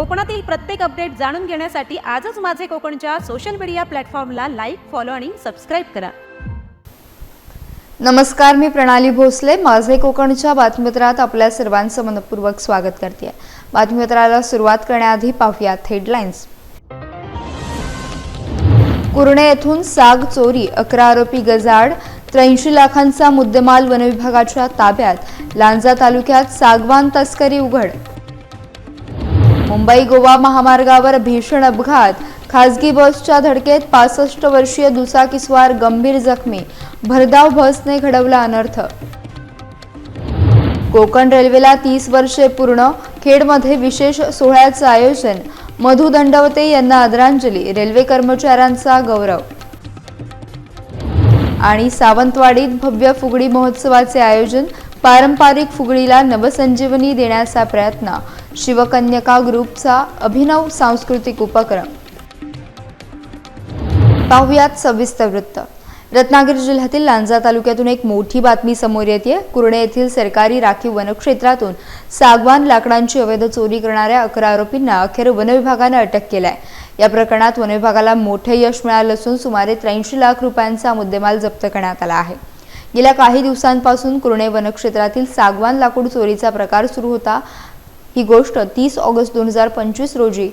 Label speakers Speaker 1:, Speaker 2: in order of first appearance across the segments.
Speaker 1: कोकणातील प्रत्येक अपडेट जाणून घेण्यासाठी आजच माझे कोकणच्या सोशल मीडिया प्लॅटफॉर्मला लाईक फॉलो आणि सबस्क्राईब करा.
Speaker 2: नमस्कार मी प्रणाली भोसले. माझे कोकणच्या बातमीपत्रात आपल्या सर्वांचं मनपूर्वक स्वागत करते. बातमीपत्राला सुरुवात करण्याआधी पाहूयात हेडलाईन्स कुर्णे येथून साग चोरी अकरा आरोपी गजाड त्र्याऐंशी लाखांचा मुद्देमाल वनविभागाच्या ताब्यात. लांजा तालुक्यात सागवान तस्करी उघड. मुंबई गोवा महामार्गावर भीषण अपघात. खासगी बसच्या धडकेत पासष्ट वर्षीय दुचाकीस्वार गंभीर जखमी. भरधाव बसने घडवला अनर्थ. कोकण रेल्वेला तीस वर्षे पूर्ण. खेडमध्ये विशेष सोहळ्याचं आयोजन. मधु दंडवते यांना आदरांजली. रेल्वे कर्मचाऱ्यांचा गौरव. आणि सावंतवाडीत भव्य फुगडी महोत्सवाचे आयोजन. पारंपरिक फुगडीला नवसंजीवनी देण्याचा प्रयत्न. शिवकन्यका ग्रुपचा अभिनव सांस्कृतिक उपक्रम. पाहुयात सविस्तर वृत्त. रत्नागिरी जिल्ह्यातील लांजा तालुक्यातून एक मोठी बातमी समोर येते कुर्णे येथील सरकारी राखीव वनक्षेत्रातून सागवान लाकडांची अवैध चोरी करणाऱ्या अकरा आरोपींना अखेर वनविभागानं अटक केलाय. या प्रकरणात वनविभागाला मोठे यश मिळालं असून सुमारे त्र्याऐंशी लाख रुपयांचा मुद्देमाल जप्त करण्यात आला आहे. गेल्या काही दिवसांपासून कुर्णे वनक्षेत्रातील सागवान लाकूड चोरीचा प्रकार सुरू होता. ही गोष्ट तीस ऑगस्ट दोन हजार पंचवीस रोजी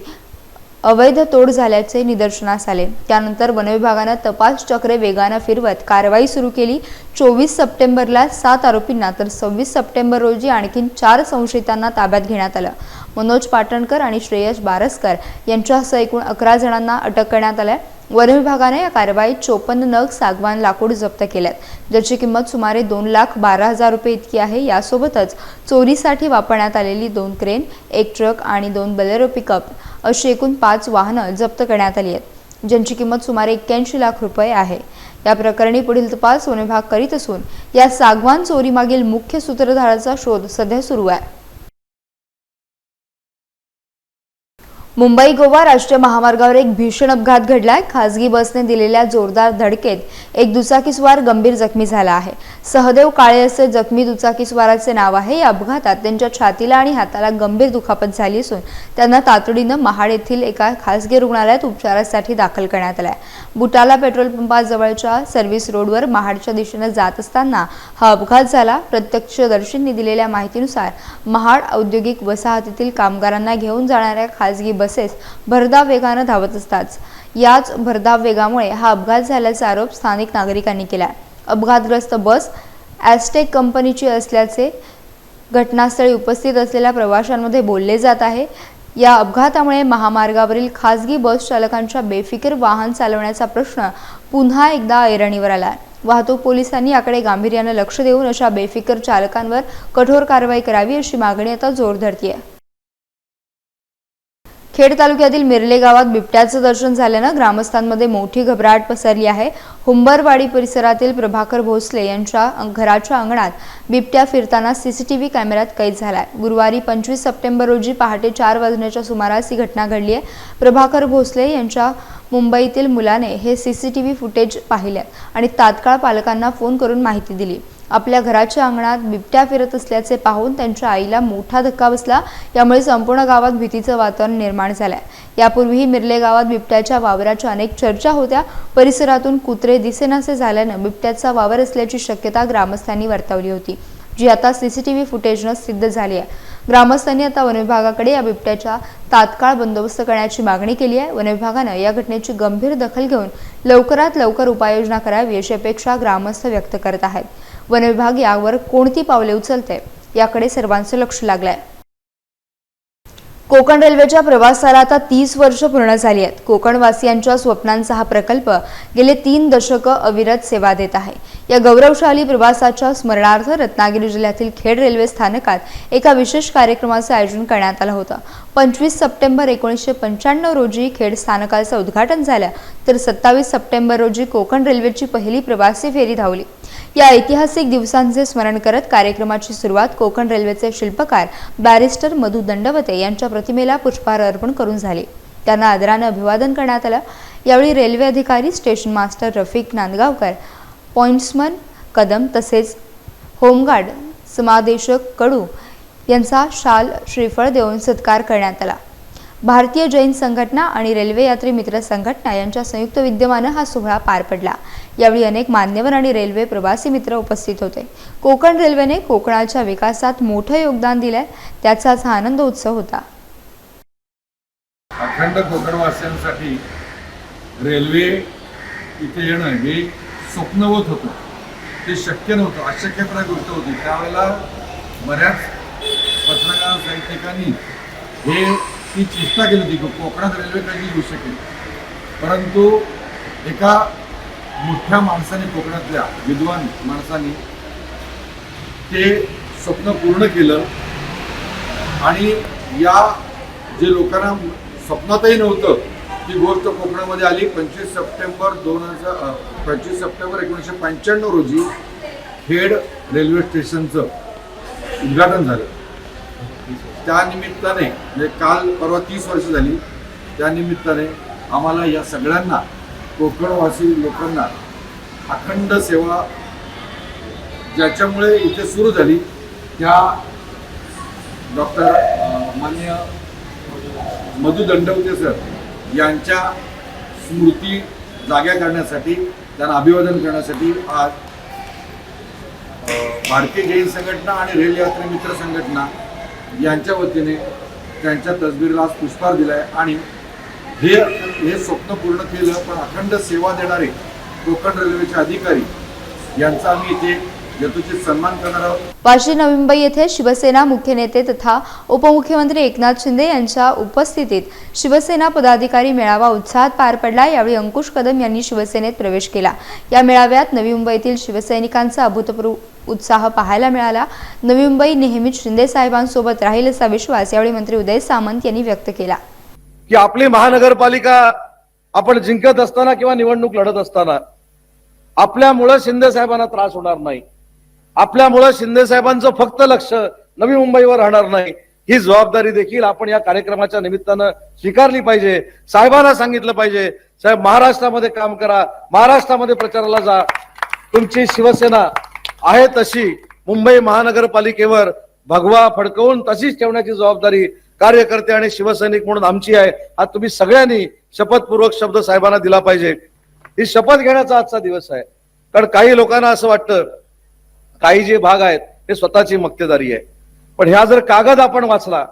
Speaker 2: अवैध तोड झाल्याचे निदर्शनास आले. त्यानंतर वनविभागानं तपास चक्रे वेगानं फिरवत कारवाई सुरू केली. चोवीस सप्टेंबरला सात आरोपींना तर सव्वीस सप्टेंबर रोजी आणखीन चार संशयितांना ताब्यात घेण्यात आलं. मनोज पाटणकर आणि श्रेयस बारसकर यांच्यासह एकूण अकरा जणांना अटक करण्यात आल्या. वनविभागाने या कारवाईत चोपन्न नग सागवान लाकूड जप्त केल्यात ज्याची किंमत सुमारे दोन लाख बारा हजार रुपये इतकी आहे. यासोबतच चोरीसाठी वापरण्यात आलेली दोन क्रेन एक ट्रक आणि दोन बलेरो पिकअप अशी एकूण पाच वाहनं जप्त करण्यात आली आहेत ज्यांची किंमत सुमारे एक्क्याऐंशी लाख रुपये आहे. या प्रकरणी पुढील तपास वनविभाग करीत असून या सागवान चोरीमागील मुख्य सूत्रधाराचा शोध सध्या सुरू आहे. मुंबई गोवा राष्ट्रीय महामार्गावर एक भीषण अपघात घडलाय. खासगी बसने दिलेल्या जोरदार धडकेत एक दुचाकीस्वार गंभीर जखमी झाला आहे. सहदेव काळे असे जखमी दुचाकीस्वाराचे नाव आहे. या अपघातात त्यांच्या छातीला आणि हाताला गंभीर दुखापत झाली असून त्यांना तातडीनं महाड येथील एका खासगी रुग्णालयात उपचारासाठी दाखल करण्यात आलाय. बुटाला पेट्रोल पंपाजवळच्या सर्व्हिस रोडवर महाडच्या दिशेनं जात असताना हा अपघात झाला. प्रत्यक्षदर्शींनी दिलेल्या माहितीनुसार महाड औद्योगिक वसाहतीतील कामगारांना घेऊन जाणाऱ्या खासगी बसेस भरधाव वेगानं धावत असतात. याच भरधाव वेगामुळे हा अपघात झाल्याचा आरोप स्थानिक नागरिकांनी केला. अपघातग्रस्त बस ॲस्टेक कंपनीची असल्याचे घटनास्थळी उपस्थित असलेल्या प्रवाशांमध्ये बोलले जात आहे. या अपघातामुळे महामार्गावरील खासगी बस चालकांच्या बेफिकीर वाहन चालवण्याचा प्रश्न पुन्हा एकदा ऐरणीवर आला. वाहतूक पोलिसांनी याकडे गांभीर्यानं लक्ष देऊन अशा बेफिकर चालकांवर कठोर कारवाई करावी अशी मागणी आता जोर धरतीये खेड तालुक्यातील मिरले गावात बिबट्याचं दर्शन झाल्यानं ग्रामस्थांमध्ये मोठी घबराट पसरली आहे. हुंबरवाडी परिसरातील प्रभाकर भोसले यांच्या घराच्या अंगणात बिबट्या फिरताना सीसीटीव्ही कॅमेऱ्यात कैद झालाय. गुरुवारी पंचवीस सप्टेंबर रोजी पहाटे चार वाजण्याच्या सुमारास ही घटना घडली आहे. प्रभाकर भोसले यांच्या मुंबईतील मुलाने हे सीसीटीव्ही फुटेज पाहिले आणि तात्काळ पालकांना फोन करून माहिती दिली. आपल्या घराच्या अंगणात बिबट्या फिरत असल्याचे पाहून त्यांच्या आईला मोठा धक्का बसला. यामुळे संपूर्ण गावात भीतीचं वातावरण निर्माण झालंय. यापूर्वीही मिरले गावात बिबट्याच्या वावराच्या अनेक चर्चा होत्या. परिसरातून कुत्रे दिसेनासे झाल्यानं बिबट्याचा वावर असल्याची शक्यता ग्रामस्थांनी वर्तवली होती जी आता सीसीटीव्ही फुटेजनं सिद्ध झाली आहे ग्रामस्थांनी आता वनविभागाकडे या बिबट्याच्या तात्काळ बंदोबस्त करण्याची मागणी केली आहे वनविभागानं या घटनेची गंभीर दखल घेऊन लवकरात लवकर उपाययोजना करावी अशी अपेक्षा ग्रामस्थ व्यक्त करत आहेत. वनविभाग यावर कोणती पावले उचलते? याकडे सर्वांचं लक्ष लागलंय. कोकण रेल्वेच्या प्रवासाला आता तीस वर्ष पूर्ण झाली आहेत. कोकणवासियांच्या स्वप्नांचा हा प्रकल्प गेले तीन दशकं अविरत सेवा देत आहे. या गौरवशाली प्रवासाच्या स्मरणार्थ रत्नागिरी जिल्ह्यातील खेड रेल्वे स्थानकात एका विशेष कार्यक्रमाचं आयोजन करण्यात आलं होतं. पंचवीस सप्टेंबर एकोणीसशे पंच्याण्णव रोजी खेड स्थानकाचं उद्घाटन झालं तर सत्तावीस सप्टेंबर रोजी कोकण रेल्वेची पहिली प्रवासी फेरी धावली. या ऐतिहासिक दिवसांचे स्मरण करत कार्यक्रमाची सुरुवात कोकण रेल्वेचे शिल्पकार बॅरिस्टर मधु दंडवते यांच्या प्रतिमेला पुष्पहार अर्पण करून झाले. त्यांना आदरानं अभिवादन करण्यात आलं. यावेळी रेल्वे अधिकारी station master Rafiq Nandgaonkar pointsman Kadam तसेच होमगार्ड समादेशक कडू यांचा शाल श्रीफळ देऊन सत्कार करण्यात आला. भारतीय जैन संघटना आणि रेल्वे यात्री मित्र संघटना यांच्या संयुक्त विद्यमानं हा सोहळा पार पडला. यावेळी अनेक मान्यवर आणि रेल्वे प्रवासी मित्र उपस्थित होते. कोकण रेल्वेने कोकणाच्या विकासात मोठं योगदान दिलंय. त्याचाच हा आनंद उत्सव होता.
Speaker 3: अखंड कोकणवासियांसाठी रेल्वे इथे येणं हे स्वप्नवत होतं. ते शक्य नव्हतं अशक्यपणे गोष्ट होती. त्यावेळेला बऱ्याच पत्रकार साहित्यिकांनी हे ती चेष्टा केली होती की कोकणात रेल्वे कधी येऊ शकेल. परंतु एका मोठ्या माणसाने कोकणातल्या विद्वान माणसाने ते स्वप्न पूर्ण केलं. आणि या जे लोकांना स्वप्नातही नव्हतं. ती गोष्ट कोकणामध्ये आली. पंचवीस सप्टेंबर दोन हजार पंचवीस सप्टेंबर एकोणीसशे पंच्याण्णव रोजी खेड रेल्वे स्टेशनचं उद्घाटन झालं. त्यानिमित्ताने म्हणजे काल परवा तीस वर्ष झाली त्यानिमित्ताने आम्हाला या सगळ्यांना कोकणवासी लोकांना अखंड सेवा ज्याच्यामुळे इथे सुरू झाली त्या डॉक्टर मान्य मधु दंडवते सर. यांच्या स्मृती जाग्या करण्यासाठी त्यांना अभिवादन करण्यासाठी आज भारतीय जैन संघटना आणि रेल यात्री मित्र संघटना यांच्या वतीने त्यांच्या तसबीरला आज पुष्पहार दिलाय आणि हे हे स्वप्न पूर्ण केलं पण अखंड सेवा देणारे कोकण रेल्वेचे अधिकारी यांचा आम्ही इथे
Speaker 2: वाशी नवी मुंबई येथे शिवसेना मुख्य नेते तथा उपमुख्यमंत्री एकनाथ शिंदे यांच्या उपस्थितीत शिवसेना पदाधिकारी मेळावा उत्साहात पार पडला. यावेळी अंकुश कदम यांनी शिवसेनेत प्रवेश केला. या मेळाव्यात नवी मुंबईतील शिवसैनिकांचा अभूतपूर्व उत्साह पाहायला मिळाला. नवी मुंबई नेहमीच शिंदे साहेबांसोबत राहील असा विश्वास यावेळी मंत्री उदय सामंत यांनी व्यक्त केला.
Speaker 4: की आपली महानगरपालिका आपण जिंकत असताना किंवा निवडणूक लढत असताना आपल्यामुळं शिंदे साहेबांना त्रास होणार नाही. आपल्यामुळं शिंदे साहेबांचं फक्त लक्ष नवी मुंबईवर राहणार नाही. ही जबाबदारी देखील आपण या कार्यक्रमाच्या निमित्तानं स्वीकारली पाहिजे. साहेबांना सांगितलं पाहिजे साहेब महाराष्ट्रामध्ये काम करा महाराष्ट्रामध्ये प्रचाराला जा. तुमची शिवसेना आहे तशी मुंबई महानगरपालिकेवर भगवा फडकवून तशीच ठेवण्याची जबाबदारी कार्यकर्ते आणि शिवसैनिक म्हणून आमची आहे. आज तुम्ही सगळ्यांनी शपथपूर्वक शब्द साहेबांना दिला पाहिजे. ही शपथ घेण्याचा आजचा दिवस आहे. कारण काही लोकांना असं वाटतं काही जे भाग आहेत हे स्वतःची मक्तेदारी आहे. पण ह्या जर कागद आपण वाचला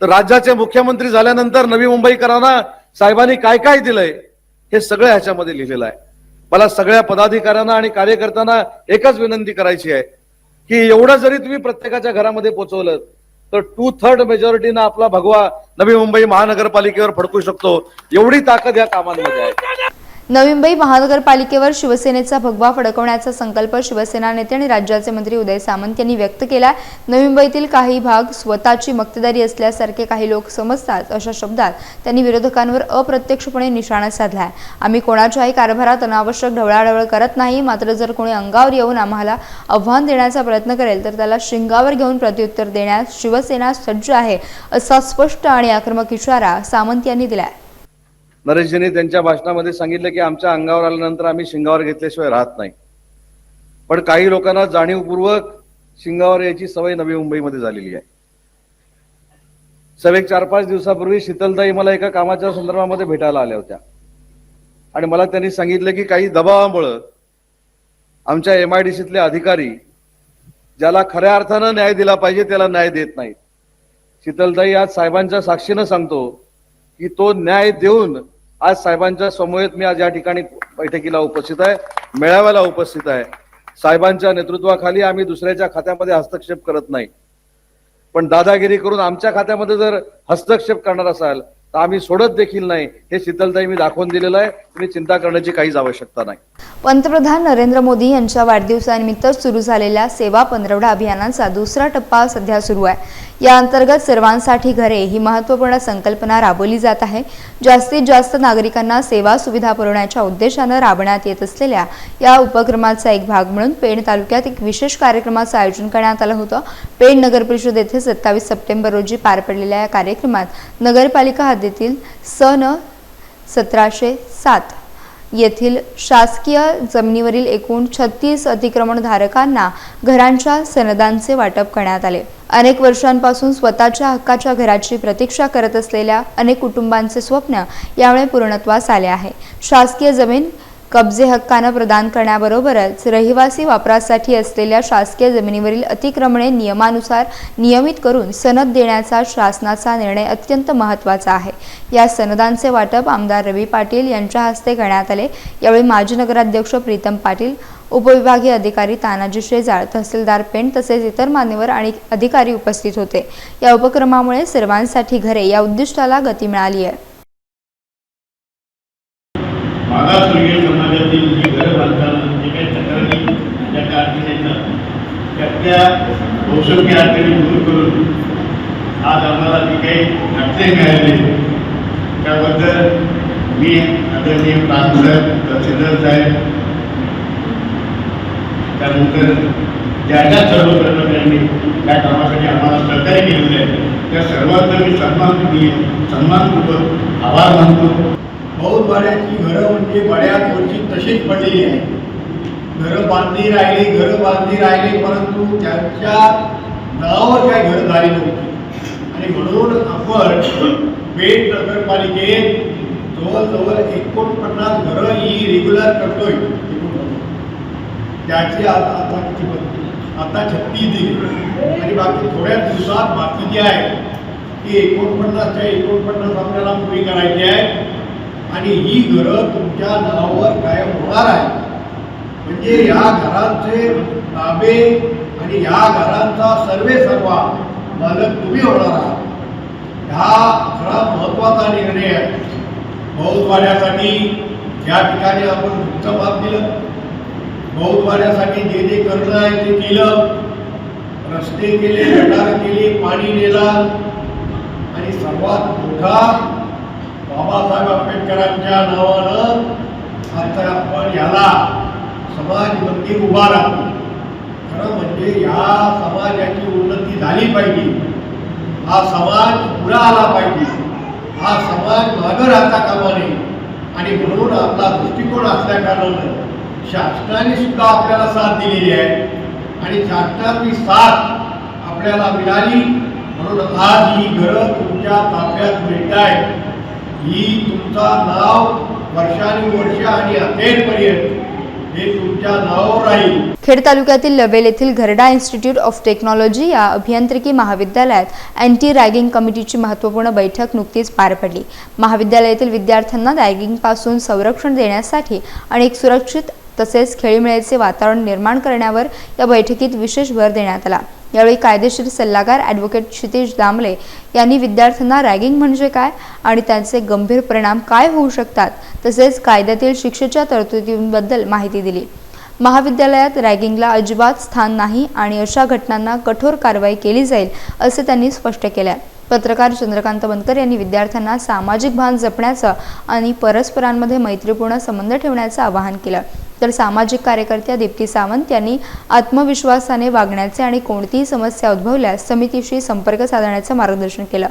Speaker 4: तर राज्याचे मुख्यमंत्री झाल्यानंतर नवी मुंबईकरांना साहेबांनी काय काय दिलंय हे सगळं ह्याच्यामध्ये लिहिलेलं आहे. मला सगळ्या पदाधिकाऱ्यांना आणि कार्यकर्त्यांना एकच विनंती करायची आहे की एवढं जरी तुम्ही प्रत्येकाच्या घरामध्ये पोहोचवलं तर टू थर्ड मेजॉरिटीनं आपला भगवा नवी मुंबई महानगरपालिकेवर फडकू शकतो. एवढी ताकद या कामांमध्ये आहे.
Speaker 2: नवी मुंबई महानगरपालिकेवर शिवसेनेचा भगवा फडकवण्याचा संकल्प शिवसेना नेते आणि राज्याचे मंत्री उदय सामंत यांनी व्यक्त केला नवी मुंबईतील काही भाग स्वतःची मक्तेदारी असल्यासारखे काही लोक समजतात अशा शब्दात त्यांनी विरोधकांवर अप्रत्यक्षपणे निशाणा साधला आहे आम्ही कोणाच्याही कारभारात अनावश्यक ढवळाढवळ करत नाही मात्र जर कोणी अंगावर येऊन आम्हाला आव्हान देण्याचा प्रयत्न करेल तर त्याला शिंगावर घेऊन प्रत्युत्तर देण्यास शिवसेना सज्ज आहे असा स्पष्ट आणि आक्रमक इशारा सामंत यांनी दिलाय.
Speaker 4: नरेशजींनी त्यांच्या भाषणामध्ये सांगितलं की आमच्या अंगावर आल्यानंतर आम्ही शिंगावर घेतल्याशिवाय राहत नाही. पण काही लोकांना जाणीवपूर्वक शिंगावर यायची सवय नवी मुंबईमध्ये झालेली आहे. सवेक चार पाच दिवसापूर्वी शीतलताई मला एका कामाच्या संदर्भामध्ये भेटायला आल्या होत्या. आणि मला त्यांनी सांगितलं की काही दबावामुळं आमच्या एम आय डी सीतले अधिकारी ज्याला खऱ्या अर्थानं न्याय दिला पाहिजे त्याला न्याय देत नाहीत. शीतलताई आज साहेबांच्या साक्षीनं सांगतो की तो न्याय देऊन आज साहेबांच्या समवेत मी आज या ठिकाणी बैठकीला उपस्थित आहे मेळाव्याला उपस्थित आहे. साहेबांच्या नेतृत्वाखाली आम्ही दुसऱ्याच्या खात्यामध्ये हस्तक्षेप करत नाही. पण दादागिरी करून आमच्या खात्यामध्ये जर हस्तक्षेप करणार असाल तर आम्ही सोडत देखील नाही हे शीतलताई मी दाखवून दिलेलं आहे. तुम्ही चिंता करण्याची काहीच आवश्यकता नाही.
Speaker 2: पंतप्रधान नरेंद्र मोदी यांच्या वाढदिवसानिमित्त सुरू झालेल्या सेवा पंधरवडा अभियानाचा दुसरा टप्पा सध्या सुरू आहे. या अंतर्गत सर्वांसाठी घरे ही महत्त्वपूर्ण संकल्पना राबवली जात आहे. जास्तीत जास्त नागरिकांना सेवा सुविधा पुरवण्याच्या उद्देशानं राबवण्यात येत असलेल्या या उपक्रमाचा एक भाग म्हणून पेण तालुक्यात एक विशेष कार्यक्रमाचं आयोजन करण्यात आलं होतं. पेण नगर परिषद येथे सत्तावीस सप्टेंबर रोजी पार पडलेल्या या कार्यक्रमात नगरपालिका हद्दीतील सन सतराशे सात. येथील शासकीय जमिनीवरील एकूण छत्तीस अतिक्रमणधारकांना घरांच्या सनदांचे वाटप करण्यात आले. अनेक वर्षांपासून स्वतःच्या हक्काच्या घराची प्रतीक्षा करत असलेल्या अनेक कुटुंबांचे स्वप्न यामुळे पूर्णत्वास आले आहे. शासकीय जमीन कब्जे हक्कानं प्रदान करण्याबरोबरच रहिवासी वापरासाठी असलेल्या शासकीय जमिनीवरील अतिक्रमणे नियमानुसार नियमित करून सनद देण्याचा शासनाचा निर्णय अत्यंत महत्त्वाचा आहे. या सनदांचे वाटप आमदार रवी पाटील यांच्या हस्ते करण्यात आले. यावेळी माजी नगराध्यक्ष प्रीतम पाटील उपविभागीय अधिकारी तानाजी शेजाळ तहसीलदार पेंट तसेच इतर मान्यवर आणि अधिकारी उपस्थित होते. या उपक्रमामुळे सर्वांसाठी घरे या उद्दिष्टाला गती मिळाली आहे.
Speaker 5: मागासवर्गीय समाजातील जी घरं बांधताना जे काही दूर करून आज आम्हाला जी काही अडचणी मिळाली मी आदरणीय प्रांतसाहेब तहसीलदार साहेब, त्यानंतर सर्व कर्मचाऱ्यांनी त्या कामासाठी सहकार्य केलेलं मी सन्मान सन्मानपूर्वक आभार मानतो.
Speaker 6: भाड्याची घरं म्हणजे बऱ्याच वर्षी तशीच पडलेली आहे घरं बांधली राहिली घरं बांधली राहिली परंतु त्यांच्या नावावर काही घरं झाली नव्हती. आणि म्हणून आपण पेठ नगरपालिकेत जवळजवळ एकोणपन्नास घरं ही रेग्युलर करतोय. त्याची आता आता किती बनली? आता छत्तीस दिली आणि बाकी थोड्या दिवसात बाकी जी आहे ती एकोणपन्नासच्या एकोणपन्नास आपल्याला पुरी करायची आहे. आणि ही घरं तुमच्या नावावर कायम होणार आहे म्हणजे या घरांचे ताबे आणि या घरांचा सर्वे सर्वा मालक तुम्ही होणार आहात. हा खरा महत्त्वाचा निर्णय आहे. बहुतवाड्यासाठी ज्या ठिकाणी आपण तुमचं माप दिलं बहुतवाड्यासाठी जे जे करणं आहे ते केलं रस्ते केले गटार केली पाणी नेला आणि सर्वात मोठा बाबासाहेब आंबेडकरांच्या नावानं आता आपण याला समाज मंदिर उभा राहतो. खरं म्हणजे या समाजाची उन्नती झाली पाहिजे. हा समाज पुढे आला पाहिजे. हा समाज मागं राहता कामा नये. आणि म्हणून आपला दृष्टिकोन असल्या कारणानं शासनाने सुद्धा आपल्याला साथ दिलेली आहे. आणि शासनाची साथ आपल्याला मिळाली. म्हणून आज ही घरं तुमच्या ताब्यात मिळत आहे ही तुमचा नाव वर्षानुवर्ष आणि अखेरपर्यंत हे तुमच्या नावावर राहील.
Speaker 2: खेड तालुक्यातील लवेल येथील घरडा इन्स्टिट्यूट ऑफ टेक्नॉलॉजी या अभियांत्रिकी महाविद्यालयात अँटी रॅगिंग कमिटीची महत्त्वपूर्ण बैठक नुकतीच पार पडली. महाविद्यालयातील विद्यार्थ्यांना रॅगिंगपासून संरक्षण देण्यासाठी आणि एक सुरक्षित तसेच खेळीमेळीचे वातावरण निर्माण करण्यावर या बैठकीत विशेष भर देण्यात आला. यावेळी कायदेशीर सल्लागार ॲडव्होकेट क्षितेश दामले यांनी विद्यार्थ्यांना रॅगिंग म्हणजे काय आणि त्यांचे गंभीर परिणाम काय होऊ शकतात तसेच कायद्यातील शिक्षेच्या तरतुदींबद्दल माहिती दिली. महाविद्यालयात रॅगिंगला अजिबात स्थान नाही आणि अशा घटनांना कठोर कारवाई केली जाईल असे त्यांनी स्पष्ट केले. पत्रकार चंद्रकांत बनकर यांनी विद्यार्थ्यांना सामाजिक भान जपण्याचं आणि परस्परांमध्ये मैत्रीपूर्ण संबंध ठेवण्याचं आवाहन केलं. तर सामाजिक कार्यकर्त्या दीप्ती सावंत यांनी आत्मविश्वासाने वागण्याचे आणि कोणतीही समस्या उद्भवल्यास समितीशी संपर्क साधण्याचं मार्गदर्शन केलं.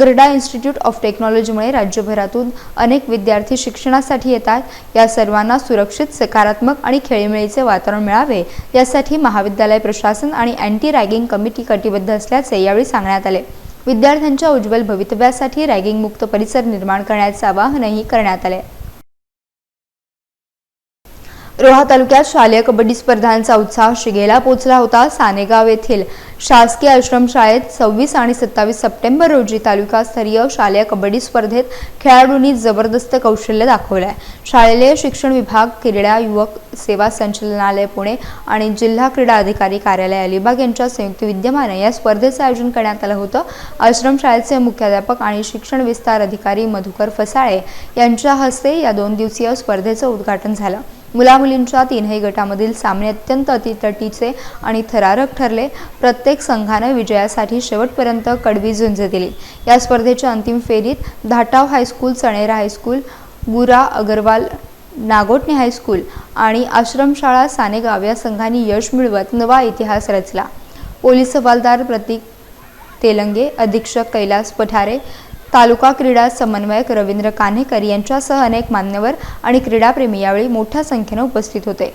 Speaker 2: गरडा इन्स्टिट्यूट ऑफ टेक्नॉलॉजीमुळे राज्यभरातून अनेक विद्यार्थी शिक्षणासाठी येतात. या सर्वांना सुरक्षित सकारात्मक आणि खेळीमेळीचे वातावरण मिळावे यासाठी महाविद्यालय प्रशासन आणि अँटी रॅगिंग कमिटी कटिबद्ध असल्याचे यावेळी सांगण्यात आले. विद्यार्थ्यांच्या उज्ज्वल भवितव्यासाठी रॅगिंग मुक्त परिसर निर्माण करण्याचे आवाहनही करण्यात आले. रोहा तालुक्यात शालेय कबड्डी स्पर्धांचा उत्साह शिगेला पोचला होता सानेगाव येथील शासकीय आश्रमशाळेत सव्वीस आणि सत्तावीस सप्टेंबर रोजी तालुकास्तरीय शालेय कबड्डी स्पर्धेत खेळाडूंनी जबरदस्त कौशल्य दाखवले शालेय शिक्षण विभाग क्रीडा युवक सेवा संचालनालय पुणे आणि जिल्हा क्रीडा अधिकारी कार्यालय अलिबाग यांच्या संयुक्त विद्यमाने या स्पर्धेचं आयोजन करण्यात आलं होतं. आश्रमशाळेचे मुख्याध्यापक आणि शिक्षण विस्तार अधिकारी मधुकर फसाळे यांच्या हस्ते या दोन दिवसीय स्पर्धेचं उद्घाटन झालं. मुलामुलींच्या तीनही गटामधील सामने अत्यंत अतितटीचे आणि थरारक ठरले. प्रत्येक संघानं विजयासाठी शेवटपर्यंत कडवी झुंज दिली. या स्पर्धेच्या अंतिम फेरीत धाटाव हायस्कूल चणेरा हायस्कूल गुरा अगरवाल नागोटणे हायस्कूल आणि आश्रमशाळा सानेगाव या संघांनी यश मिळवत नवा इतिहास रचला. पोलीस हवालदार प्रतीक तेलंगे अधीक्षक कैलास पठारे तालुका क्रीडा समन्वयक रवींद्र कान्हेकर यांच्यासह अनेक मान्यवर आणि क्रीडाप्रेमी यावेळी मोठ्या संख्येनं उपस्थित होते.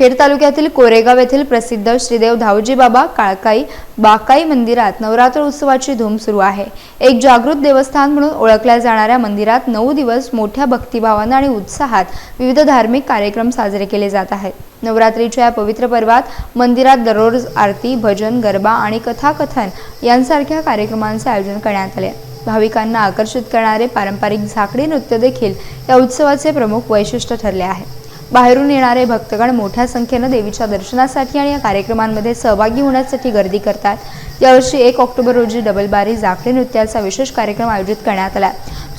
Speaker 2: खेड तालुक्यातील कोरेगाव येथील प्रसिद्ध श्रीदेव धावजी बाबा काळकाई बाकाई मंदिरात नवरात्र उत्सवाची धूम सुरू आहे. एक जागृत देवस्थान म्हणून ओळखल्या जाणाऱ्या मंदिरात नऊ दिवस मोठ्या भक्तिभावानं आणि उत्साहात विविध धार्मिक कार्यक्रम साजरे केले जात आहेत. नवरात्रीच्या या पवित्र पर्वात मंदिरात दररोज आरती भजन गरबा आणि कथाकथन यांसारख्या कार्यक्रमांचे आयोजन करण्यात आले. भाविकांना आकर्षित करणारे पारंपरिक झाकडी नृत्य देखील या उत्सवाचे प्रमुख वैशिष्ट्य ठरले आहे. बाहेरून येणारे भक्तगण मोठ्या संख्येनं देवीच्या दर्शनासाठी आणि या कार्यक्रमांमध्ये सहभागी होण्यासाठी गर्दी करतात. यावर्षी एक ऑक्टोबर रोजी डबलबारी जाखडी नृत्याचा विशेष कार्यक्रम आयोजित करण्यात आला.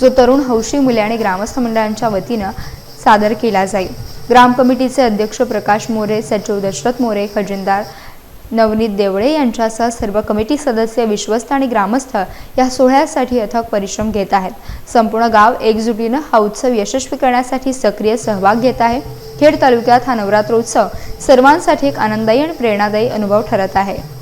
Speaker 2: जो तरुण हौशी मुले आणि ग्रामस्थ मंडळांच्या वतीनं सादर केला जाईल. ग्राम कमिटीचे अध्यक्ष प्रकाश मोरे सचिव दशरथ मोरे खजिनदार नवनीत देवळे यांच्यासह सर्व कमिटी सदस्य विश्वस्त आणि ग्रामस्थ या सोहळ्यासाठी अथक परिश्रम घेत आहेत. संपूर्ण गाव एकजुटीनं हा उत्सव यशस्वी करण्यासाठी सक्रिय सहभाग घेत आहे. खेड तालुक्यात हा नवरात्र उत्सव सर्वांसाठी एक आनंददायी आणि प्रेरणादायी अनुभव ठरत आहे.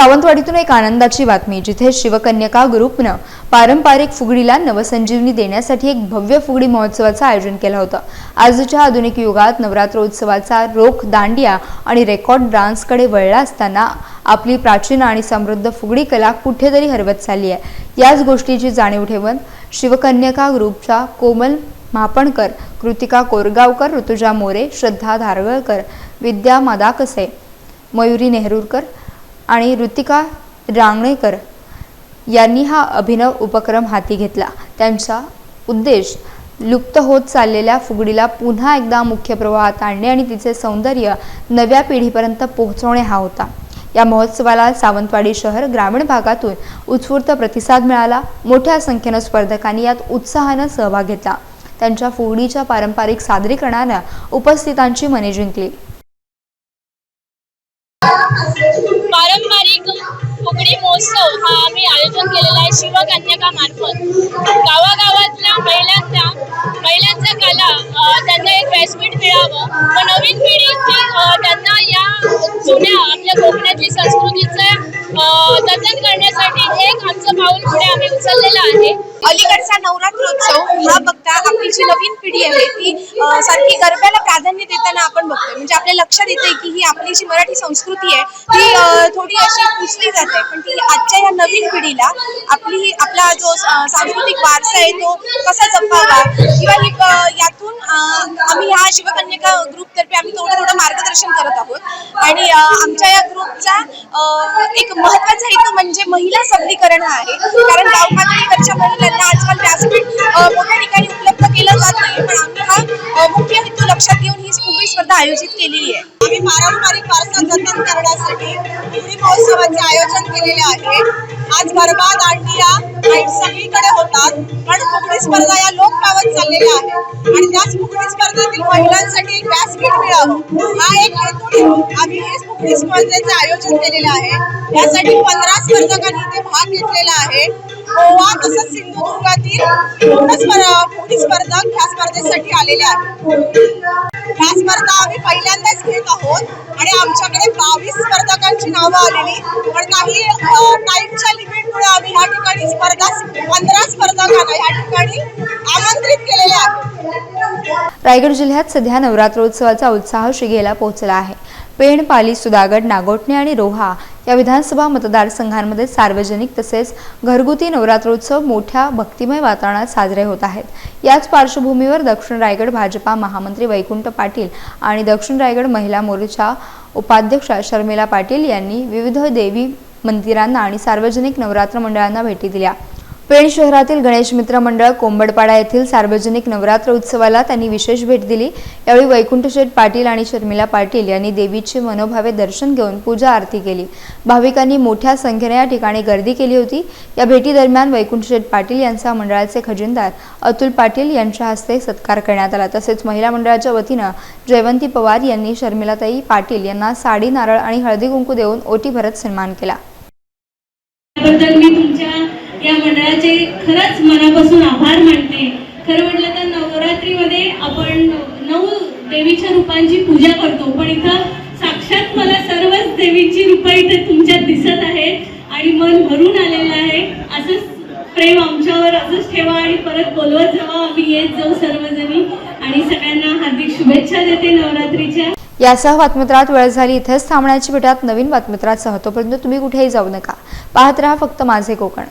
Speaker 2: सावंतवाडीतून एक आनंदाची बातमी जिथे शिवकन्यका ग्रुपनं पारंपरिक फुगडीला नवसंजीवनी देण्यासाठी एक भव्य फुगडी महोत्सवाचं आयोजन केलं होतं. आजच्या आधुनिक युगात नवरात्रोत्सवाचा रोख दांडिया आणि रेकॉर्ड डान्सकडे वळला असताना आपली प्राचीन आणि समृद्ध फुगडी कला कुठेतरी हरवत चालली आहे. याच गोष्टीची जाणीव ठेवून शिवकन्यका ग्रुपच्या कोमल महापणकर कृतिका कोरगावकर ऋतुजा मोरे श्रद्धा धारगळकर विद्या मदाकसे मयुरी नेहरूरकर आणि ऋतिका रांगणेकर यांनी हा अभिनव उपक्रम हाती घेतला. त्यांचा उद्देश लुप्त होत चाललेल्या फुगडीला पुन्हा एकदा मुख्य प्रवाहात आणणे आणि तिचे सौंदर्य नव्या पिढीपर्यंत पोहोचवणे हा होता. या महोत्सवाला सावंतवाडी शहर ग्रामीण भागातून उत्स्फूर्त प्रतिसाद मिळाला. मोठ्या संख्येनं स्पर्धकांनी यात उत्साहानं सहभाग घेतला. त्यांच्या फुगडीच्या पारंपरिक सादरीकरणानं उपस्थितांची मने जिंकली.
Speaker 7: पारंपरिक फुगडी महोत्सव हा आम्ही आयोजन केलेला आहे शिवकन्याका मार्फत गावागावातल्या महिलांना महिलांचा कला त्यांना एक व्यासपीठ मिळावं. व नवीन पिढी त्यांना या जुन्या आपल्या कोकणातली संस्कृतीचं जतन करण्यासाठी एक आमचं पाऊल पुढे आम्ही उचललेलं आहे.
Speaker 8: अलीकडचा नवरात्रोत्सव हा बघता आपली जी नवीन पिढी आहे ती सारखी गरब्याला प्राधान्य देताना आपण बघतोय. म्हणजे आपल्या लक्षात येते की ही आपली जी मराठी संस्कृती आहे ती थोडी अशी पुसली जाते. पण ती आजच्या या नवीन पिढीला आपली आपला जो सांस्कृतिक वारसा आहे तो कसा जपावा? किंवा ही यातून आम्ही ह्या शिवकन्यका ग्रुपतर्फे आम्ही थोडं थोडं मार्गदर्शन करत आहोत. आणि आमच्या या ग्रुपचा एक महत्त्वाचा हेतू म्हणजे महिला सबलीकरण हा आहे. कारण गाव पातळीवरच्या महिलांना आजकाल व्यासपीठ मोठ्या ठिकाणी उपलब्ध केलं जात नाही पण आम्ही हा मुख्य हेतू लक्षात घेऊन ही फुगडी स्पर्धा आयोजित केलेली आहे. आम्ही पारंपरिक वारसा जतन करण्यासाठी फुगडी महोत्सवाचे आयोजन केलेले आहे. आज गरबा दांडिया सगळीकडे होतात. पण फुगडी स्पर्धा या लोक पावत चाललेल्या आहेत. आणि त्याच फुगडी स्पर्धेतील महिलांसाठी एक व्यासपीठ मिळावं. हा एक हेतू ठेवून आम्ही हे फुगडी स्पर्धेचे आयोजन केलेलं आहे. यासाठी पंधरा स्पर्धकांनी इथे भाग घेतलेला आहे. गोवा तसंच सिंधुदुर्गातील पूर्ण स्पर्धा फुगडी स्पर्धक ह्या स्पर्धेसाठी आलेल्या आहेत. ह्या स्पर्धा आम्ही पहिल्यांदाच घेत आहोत आणि आमच्याकडे बावीस स्पर्धकांची नावं आलेली पण काही टाईमच्या लिमिटमुळे आम्ही ह्या ठिकाणी स्पर्धा पंधरा स्पर्धकांना ह्या ठिकाणी आमंत्रित केलेल्या आहेत.
Speaker 2: रायगड जिल्ह्यात सध्या नवरात्रोत्सवाचा उत्साह शिगेला पोहोचला आहे. पेण पाली सुदागड नागोठणे आणि रोहा या विधानसभा मतदारसंघांमध्ये सार्वजनिक तसेच घरगुती नवरात्रोत्सव मोठ्या भक्तिमय वातावरणात साजरे होत आहेत. याच पार्श्वभूमीवर दक्षिण रायगड भाजपा महामंत्री वैकुंठ पाटील आणि दक्षिण रायगड महिला मोर्चा उपाध्यक्षा शर्मिला पाटील यांनी विविध देवी मंदिरांना आणि सार्वजनिक नवरात्र मंडळांना भेटी दिल्या. पेण शहरातील गणेश मित्र मंडळ कोंबडपाडा येथील सार्वजनिक नवरात्र उत्सवाला त्यांनी विशेष भेट दिली. यावेळी वैकुंठशेठ पाटील आणि शर्मिला पाटील यांनी देवीचे मनोभावे दर्शन घेऊन पूजा आरती केली. भाविकांनी मोठ्या संख्येने या ठिकाणी गर्दी केली होती. या भेटीदरम्यान वैकुंठशेठ पाटील यांचा मंडळाचे खजिनदार अतुल पाटील यांच्या हस्ते सत्कार करण्यात आला. तसेच महिला मंडळाच्या वतीनं जयवंती पवार यांनी शर्मिलाताई पाटील यांना साडी नारळ आणि हळदी कुंकू देऊन ओटी भरत सन्मान केला.
Speaker 9: त्याबद्दल मी तुमच्या या मंडळाचे खरंच मनापासून आभार मानते. खरं म्हटलं तर नवरात्रीमध्ये आपण नऊ देवीच्या रूपांची पूजा करतो. पण इथं साक्षात मला सर्वच देवीची रूपं इथे तुमच्यात दिसत आहेत आणि मन भरून आलेलं आहे. असंच प्रेम आमच्यावर असंच ठेवा आणि परत बोलवत जावा. आम्ही येत जाऊ सर्वजणी आणि सगळ्यांना हार्दिक शुभेच्छा देते नवरात्रीच्या.
Speaker 2: यासह बातमीत्रात वेळ झाली. इथेच थांबण्याची भेटात नवीन बातमीपत्रात तोपर्यंत तुम्ही कुठेही जाऊ नका. पाहत राहा फक्त माझे कोकण.